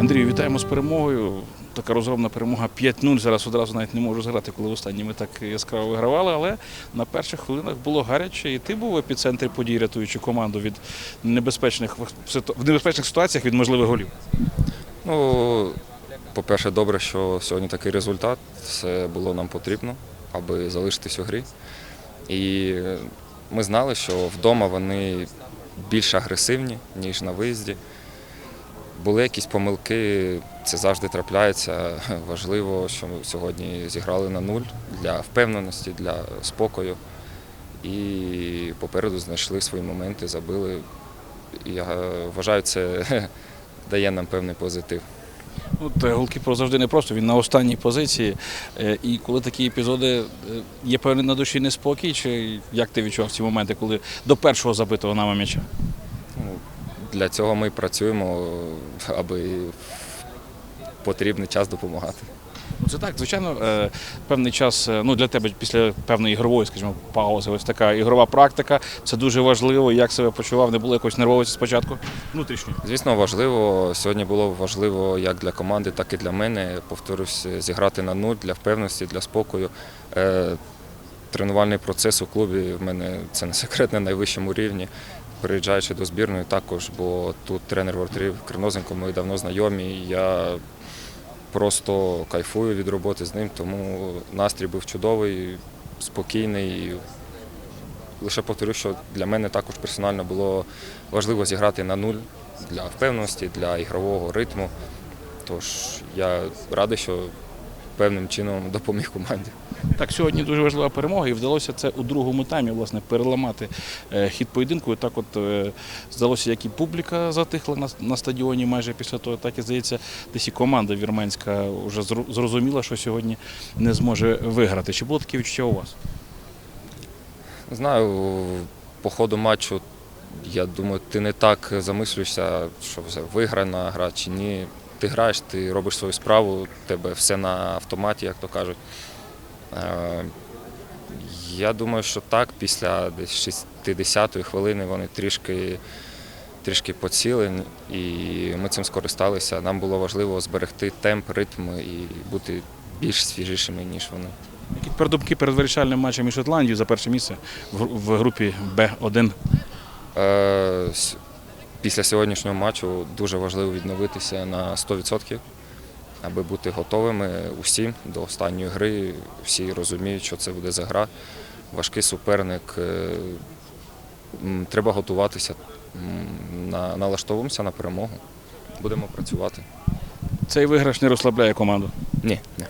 Андрію, вітаємо з перемогою. Така розгромна перемога 5-0. Зараз одразу навіть не можу згадати, коли останні ми так яскраво вигравали. Але на перших хвилинах було гаряче, і ти був в епіцентрі подій, рятуючи команду від небезпечних в небезпечних ситуаціях від можливих голів. Ну, по-перше, добре, що сьогодні такий результат. Це було нам потрібно, аби залишитись у грі. І ми знали, що вдома вони більш агресивні, ніж на виїзді. Були якісь помилки, це завжди трапляється. Важливо, що ми сьогодні зіграли на нуль для впевненості, для спокою. І попереду знайшли свої моменти, забили. Я вважаю, це дає нам певний позитив. От е, голкіпер завжди не просто, він на останній позиції. Е, І коли такі епізоди, е, є певний на душі неспокій, чи як ти відчував ці моменти, коли до першого забитого нами м'яча? Для цього ми працюємо, аби в потрібний час допомагати. Ну, Це так, звичайно, е, певний час е, ну, для тебе після певної ігрової, скажімо, паузи, ось така ігрова практика. Це дуже важливо. Як себе почував, не було якоїсь нервовості спочатку? Внутрішньої. Звісно, важливо. Сьогодні було важливо як для команди, так і для мене. Повторюсь, зіграти на нуль для впевненості, для спокою. Е, Тренувальний процес у клубі в мене це не секрет на найвищому рівні. Приїжджаючи до збірної, також, бо тут тренер воротарів Кринозенко, ми давно знайомі. Я просто кайфую від роботи з ним, тому настрій був чудовий, спокійний. Лише повторю, що для мене також персонально було важливо зіграти на нуль для впевненості, для ігрового ритму. Тож я радий, що певним чином допоміг команді. Так, сьогодні дуже важлива перемога, і вдалося це у другому таймі власне переламати е, хід поєдинку. І так, от е, здалося, як і публіка затихла на, стадіоні майже після того, так і здається, десь і команда вірменська вже зрозуміла, що сьогодні не зможе виграти. Чи було таке відчуття у вас? Знаю, по ходу матчу, я думаю, ти не так замислюєшся, що це виграна гра чи ні. Ти граєш, ти робиш свою справу, тебе все на автоматі, як то кажуть. Е, Я думаю, що так, після десь 60-ї хвилини вони трішки, трішки поціли, і ми цим скористалися. Нам було важливо зберегти темп, ритм і бути більш свіжішими, ніж вони. Які тепер думки перед вирішальним матчем із Шотландією за перше місце в, групі Б1? Е, Після сьогоднішнього матчу дуже важливо відновитися на 100%, аби бути готовими усім до останньої гри. Всі розуміють, що це буде за гра. Важкий суперник. е, Треба готуватися. Налаштовуємося на перемогу. Будемо працювати. Цей виграш не розслабляє команду. Ні, ні.